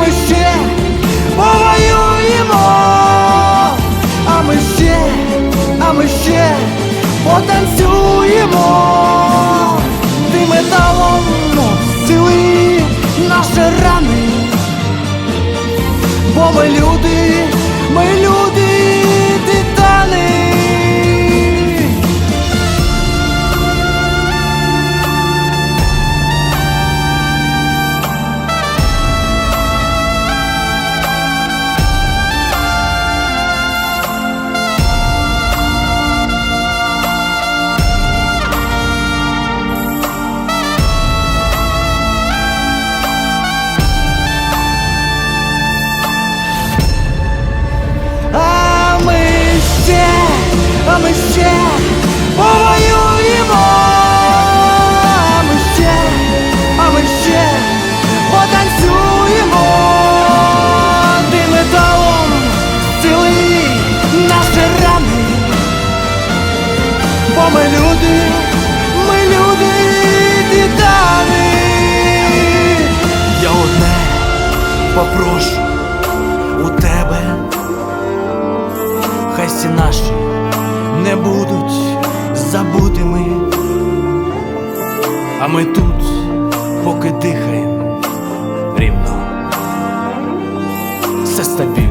Ми ще повоюємо, а ми ще, а ми ще потанцюємо, ти металом зціли наші рани, бо ми люди, ми люди, бо ми люди, ми люди, титани. Я одне попрошу у тебе хай всі наші не будуть забутими, а ми тут, поки дихаємо рівно, все стабільно.